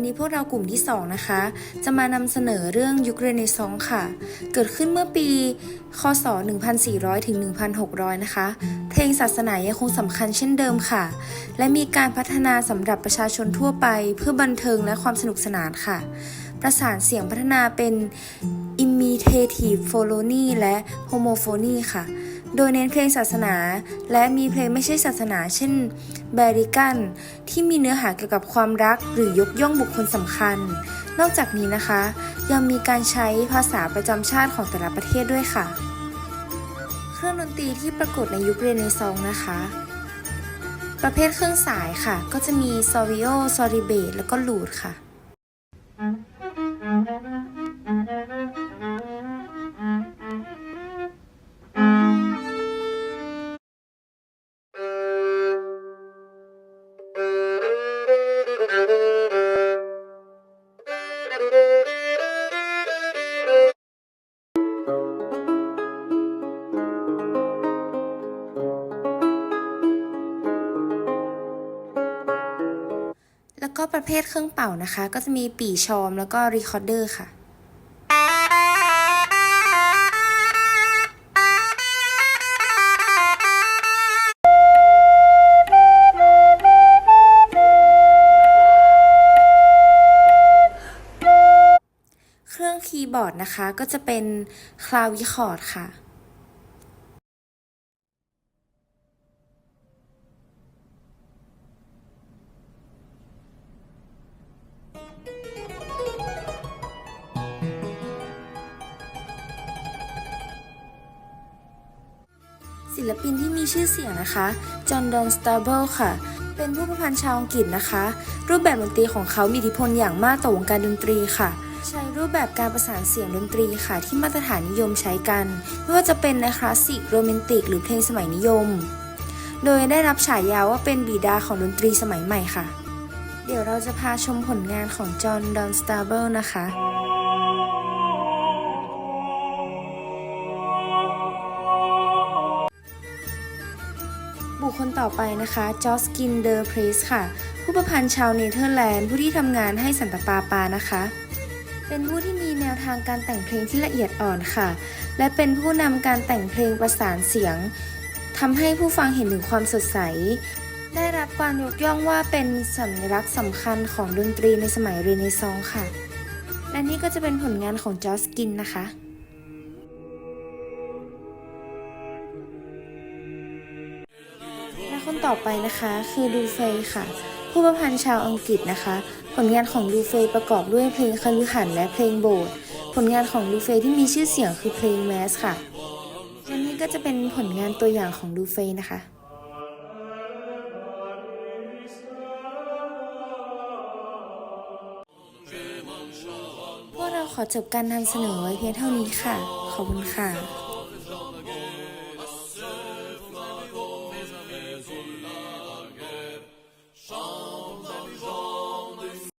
ันี้พวกเรากลุ่มที่ 2 นะคะ จะมานำเสนอเรื่องยุคเรเนซองส์ค่ะ เกิดขึ้นเมื่อปี คศ 1400 ถึง 1600 นะคะ เพลงศาสนายังคงสำคัญเช่นเดิมค่ะ และมีการพัฒนาสำหรับประชาชนทั่วไป เพื่อบันเทิงและความสนุกสนานค่ะ ประสานเสียงพัฒนาเป็น imitative phonony และ homophony ค่ะ โดยเน้นเพลงศาสนา และมีเพลงไม่ใช่ศาสนา เช่น b a r i g a n ที่มีเนื้อหาเกี่ยวกับความรักหรือยกย่องบุคคลสำคัญ นอกจากนี้นะคะ ยังมีการใช้ภาษาประจำชาติของแต่ละประเทศด้วยค่ะ เครื่องดนตรีที่ปรากฏในยุคเรเนซองส์นะคะ ประเภทเครื่องสายค่ะ ก็จะมีซอริโอซอริเบตแล้วก็ลูดค่ะ แล้วก็ประเภทเครื่องเป่านะคะ ก็จะมีปี่ชอมแล้วก็รีคอร์เดอร์ค่ะเครื่องคีย์บอร์ดนะคะก็จะเป็นคลาวิคอร์ดค่ะ ศิลปินที่มีชื่อเสียงนะคะ จอห์น ดอนสตาร์เบิลค่ะ เป็นผู้ประพันธ์ชาวอังกฤษนะคะ รูปแบบดนตรีของเขามีอิทธิพลอย่างมากต่อวงการดนตรีค่ะ ใช้รูปแบบการประสานเสียงดนตรีค่ะ ที่มาตรฐานนิยมใช้กัน ไม่ว่าจะเป็นในคลาสสิก โรแมนติก หรือเพลงสมัยนิยม โดยได้รับฉายาว่าเป็นบิดาของดนตรีสมัยใหม่ค่ะ เดี๋ยวเราจะพาชมผลงานของจอห์น ดอนสตาร์เบิลนะคะ บุคคลต่อไปนะคะจอสกินเดอร์เพรสค่ะ ผู้ประพันธ์ชาวเนเธอร์แลนด์ผู้ที่ทำงานให้สันตปาปานะคะ เป็นผู้ที่มีแนวทางการแต่งเพลงที่ละเอียดอ่อนค่ะ และเป็นผู้นำการแต่งเพลงประสานเสียงทำให้ผู้ฟังเห็นถึงความสดใส ได้รับการยกย่องว่าเป็นสัญลักษณ์สำคัญของดนตรีในสมัยเรเนซองส์ค่ะ และนี่ก็จะเป็นผลงานของจอสกินนะคะ ต่อไปนะคะ คือดูเฟยค่ะ ผู้ประพันธ์ชาวอังกฤษนะคะ ผลงานของดูเฟยประกอบด้วยเพลงคฤหัสถ์และเพลงโบสถ์ผลงานของดูเฟยที่มีชื่อเสียงคือเพลงแมสค่ะและนี่ก็จะเป็นผลงานตัวอย่างของดูเฟยนะคะพวกเราขอจบการนำเสนอไว้เพียงเท่านี้ค่ะ ขอบคุณค่ะ